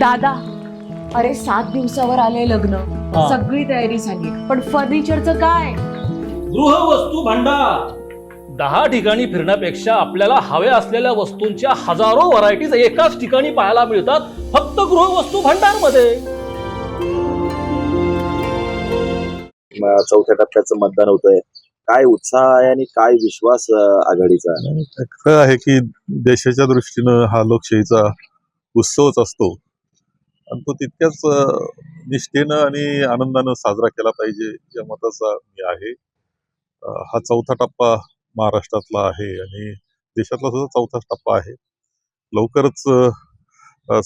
दादा अरे सात दिवसावर आले लग्न. हा. सगळी तयारी झाली. पण फर्निचरचं काय? गृहवस्तू भांडार. दहा ठिकाणी फिरण्यापेक्षा आपल्याला हव्या असलेल्या वस्तूंच्या हजारो व्हरायटीज एकाच ठिकाणी पाहायला मिळतात फक्त गृहवस्तू भांडारमध्ये म- चौथ्या टप्प्याचं मतदान होतंय. काय उत्साह आहे आणि काय विश्वास अं, आघाडीचा? आहे खरं आहे की देशाच्या दृष्टीनं हा लोकशाहीचा उत्सवच असतो. आणि तो तितक्याच निष्ठेनं आणि आनंदानं साजरा केला पाहिजे या मताचा मी आहे. हा चौथा टप्पा महाराष्ट्रातला आहे आणि देशातला सुद्धा चौथा टप्पा आहे. लवकरच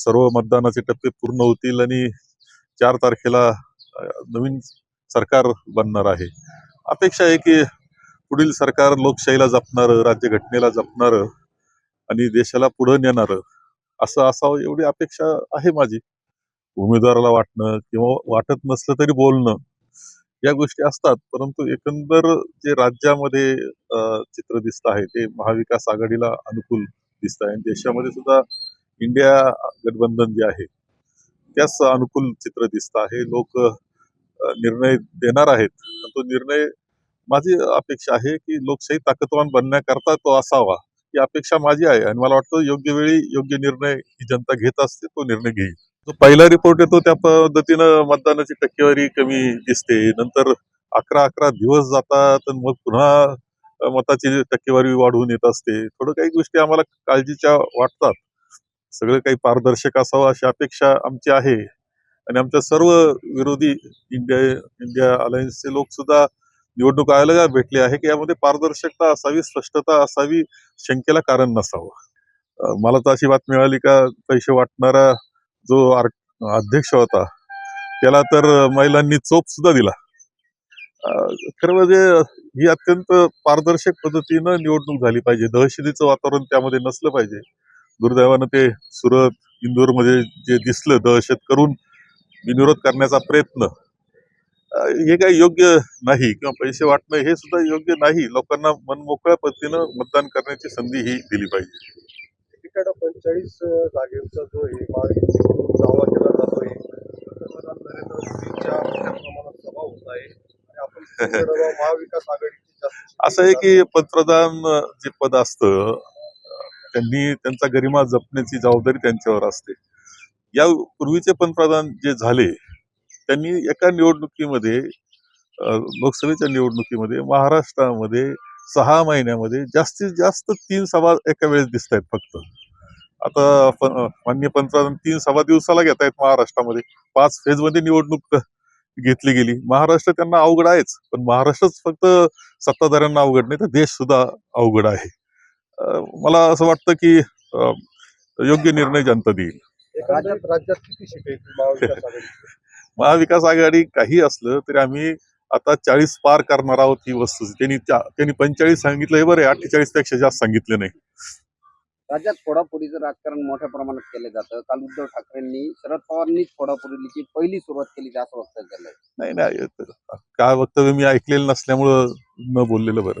सर्व मतदानाचे टप्पे पूर्ण होतील आणि चार तारखेला नवीन सरकार बनणार आहे. अपेक्षा आहे की पुढील सरकार लोकशाहीला जपणारं राज्यघटनेला जपणारं आणि देशाला पुढं नेणारं असं असावं एवढी अपेक्षा आहे माझी. उमेदवाराला वाटणं किंवा वाटत नसलं तरी बोलणं या गोष्टी असतात. परंतु एकंदर जे राज्यामध्ये चित्र दिसत आहे ते महाविकास आघाडीला अनुकूल दिसत आहे. आणि देशामध्ये सुद्धा इंडिया गठबंधन जे आहे त्याच अनुकूल चित्र दिसत आहे. लोक निर्णय देणार आहेत. आणि तो निर्णय माझी अपेक्षा आहे की लोकशाही ताकदवान बनण्याकरता तो असावा. ही अपेक्षा माझी आहे आणि मला वाटतं योग्य वेळी योग्य निर्णय ही जनता घेत असते तो निर्णय घेईल. जो पहिला रिपोर्ट येतो त्या पद्धतीनं मतदानाची टक्केवारी कमी दिसते. नंतर अकरा अकरा दिवस जातात आणि मग पुन्हा मताची टक्केवारी वाढवून येत असते. थोडं काही गोष्टी आम्हाला काळजीच्या वाटतात. सगळं काही पारदर्शक असावं अशी अपेक्षा आमची आहे. आणि आमच्या सर्व विरोधी इंडिया इंडिया अलायन्सचे लोक सुद्धा निवडणूक आयोगाला भेटले आहे की यामध्ये पारदर्शकता असावी स्पष्टता असावी शंकेला कारण नसावं? मला तर अशी बातमी मिळाली का पैसे वाटणारा जो आर- अध्यक्ष होता त्याला तर महिलांनी चोप सुद्धा दिला. खरं म्हणजे ही अत्यंत पारदर्शक पद्धतीनं निवडणूक झाली पाहिजे. दहशतीचं वातावरण त्यामध्ये नसलं पाहिजे. दुर्दैवानं ते सुरत इंदोरमध्ये जे दिसलं दहशत करून विनिरोध करण्याचा प्रयत्न हे काही योग्य नाही किंवा पैसे वाटणं हे सुद्धा योग्य नाही. लोकांना मनमोकळ्या पद्धतीनं मतदान करण्याची संधी ही दिली पाहिजे. पंचेचाळीस जागेचा जो महायुतीकडून दावा केला जातोय पंतप्रधान नरेंद्र मोदींच्या मोठ्या प्रमाणात सभा होत आहे. आणि आपण महाविकास आघाडीची असं आहे की पंतप्रधान जे पद असतं त्यांनी त्यांचा गरिमा जपण्याची जबाबदारी त्यांच्यावर असते. या पूर्वीचे पंतप्रधान जे झाले त्यांनी एका निवडणुकीमध्ये लोकसभेच्या निवडणुकीमध्ये महाराष्ट्रामध्ये सहा महिन्यामध्ये जास्तीत जास्त तीन सभा एका वेळेस दिसत आहेत फक्त. आता मान्य अं, पंतप्रधान तीन सभा दिवसाला घेत आहेत महाराष्ट्रामध्ये. पाच फेजमध्ये निवडणूक घेतली गेली. महाराष्ट्र त्यांना अवघड आहेच पण महाराष्ट्रच फक्त सत्ताधाऱ्यांना अवघड नाही तर देश सुद्धा अवघड आहे. मला असं वाटतं की योग्य निर्णय जनता देईल. राज्यात किती महाविकास आघाडी काही असलं तरी आम्ही आता चाळीस पार करणार आहोत ही वस्तू. त्यांनी त्यांनी पंचेचाळीस सांगितलं हे बरं अठ्ठेचाळीसपेक्षा जास्त सांगितले नाही. राज्यात फोडाफोडीचं राजकारण मोठ्या प्रमाणात केलं जातं. काल उद्धव ठाकरेंनी शरद पवारांनीच फोडाफोडीची पहिली सुरुवात केली असं वक्तव्य झालंय नाही नाही काय वक्तव्य मी ऐकलेलं नसल्यामुळं न बोललेलं बरं.